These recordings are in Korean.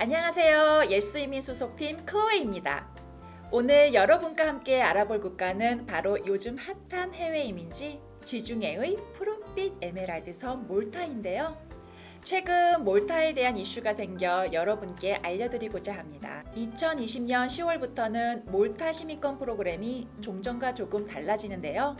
안녕하세요. 예스이민 소속팀 클로에입니다. 오늘 여러분과 함께 알아볼 국가는 바로 요즘 핫한 해외 이민지 지중해의 푸른빛 에메랄드 섬 몰타인데요. 최근 몰타에 대한 이슈가 생겨 여러분께 알려드리고자 합니다. 2020년 10월부터는 몰타 시민권 프로그램이 종전과 조금 달라지는데요.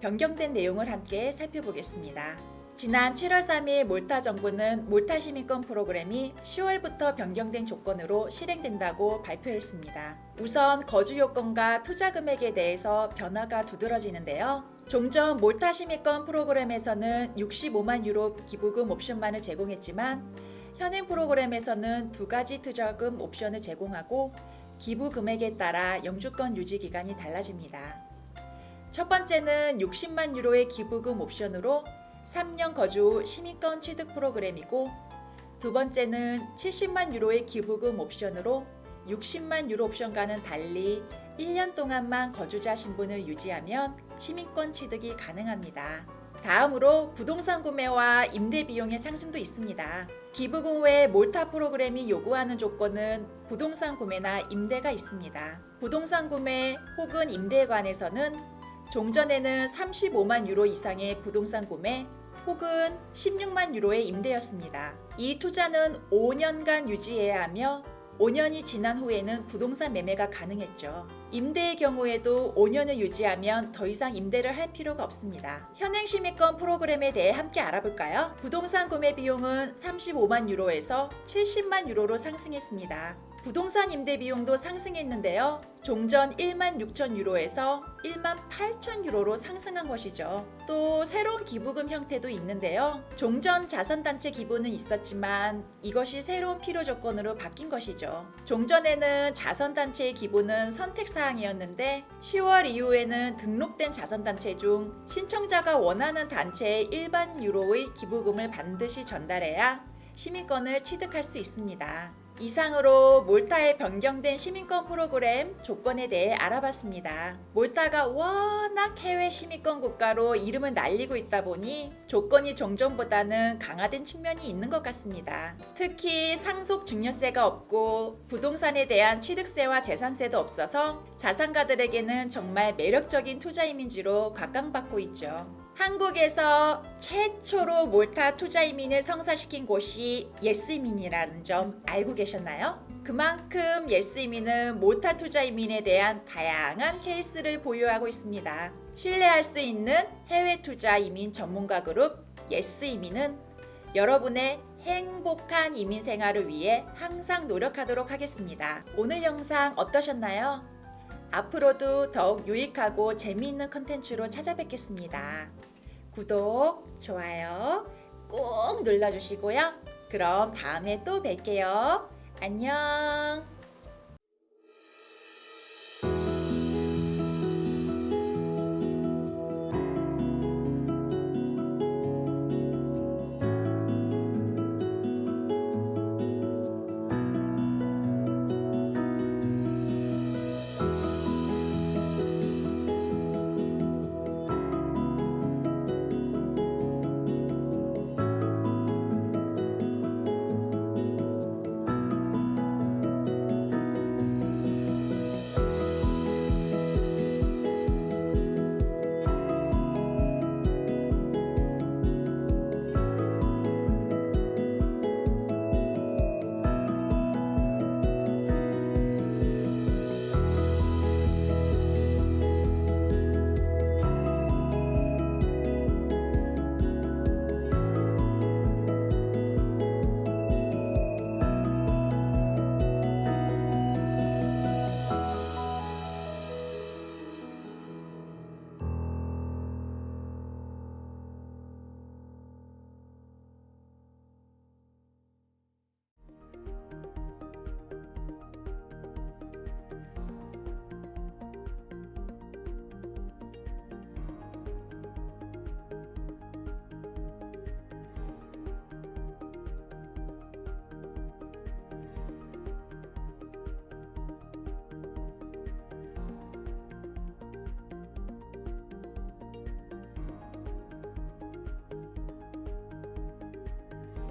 변경된 내용을 함께 살펴보겠습니다. 지난 7월 3일 몰타 정부는 몰타 시민권 프로그램이 10월부터 변경된 조건으로 실행된다고 발표했습니다. 우선 거주 요건과 투자 금액에 대해서 변화가 두드러지는데요. 종전 몰타 시민권 프로그램에서는 65만 유로 기부금 옵션만을 제공했지만 현행 프로그램에서는 두 가지 투자금 옵션을 제공하고 기부 금액에 따라 영주권 유지 기간이 달라집니다. 첫 번째는 60만 유로의 기부금 옵션으로 3년 거주 후 시민권 취득 프로그램이고 두 번째는 70만 유로의 기부금 옵션으로 60만 유로 옵션과는 달리 1년 동안만 거주자 신분을 유지하면 시민권 취득이 가능합니다. 다음으로 부동산 구매와 임대 비용의 상승도 있습니다. 기부금 외 몰타 프로그램이 요구하는 조건은 부동산 구매나 임대가 있습니다. 부동산 구매 혹은 임대에 관해서는 종전에는 35만 유로 이상의 부동산 구매 혹은 16만 유로의 임대였습니다. 이 투자는 5년간 유지해야 하며 5년이 지난 후에는 부동산 매매가 가능했죠. 임대의 경우에도 5년을 유지하면 더 이상 임대를 할 필요가 없습니다. 현행 시민권 프로그램에 대해 함께 알아볼까요? 부동산 구매 비용은 35만 유로에서 70만 유로로 상승했습니다. 부동산 임대 비용도 상승했는데요. 종전 1만 6천 유로에서 1만 8천 유로로 상승한 것이죠. 또 새로운 기부금 형태도 있는데요. 종전 자선단체 기부는 있었지만 이것이 새로운 필요 조건으로 바뀐 것이죠. 종전에는 자선단체의 기부는 선택사항이었는데 10월 이후에는 등록된 자선단체 중 신청자가 원하는 단체에 일반 유로의 기부금을 반드시 전달해야 시민권을 취득할 수 있습니다. 이상으로 몰타의 변경된 시민권 프로그램 조건에 대해 알아봤습니다. 몰타가 워낙 해외 시민권 국가로 이름을 날리고 있다 보니 조건이 종전보다는 강화된 측면이 있는 것 같습니다. 특히 상속 증여세가 없고 부동산에 대한 취득세와 재산세도 없어서 자산가들에게는 정말 매력적인 투자 이민지로 각광받고 있죠. 한국에서 최초로 몰타 투자 이민을 성사시킨 곳이 예스이민이라는 점 알고 계 셨나요? 그만큼 예스이민은 몰타 투자 이민에 대한 다양한 케이스를 보유하고 있습니다. 신뢰할 수 있는 해외 투자 이민 전문가 그룹 예스이민은 여러분의 행복한 이민 생활을 위해 항상 노력하도록 하겠습니다. 오늘 영상 어떠셨나요? 앞으로도 더욱 유익하고 재미있는 컨텐츠로 찾아뵙겠습니다. 구독, 좋아요 꼭 눌러주시고요. 그럼 다음에 또 뵐게요. 안녕.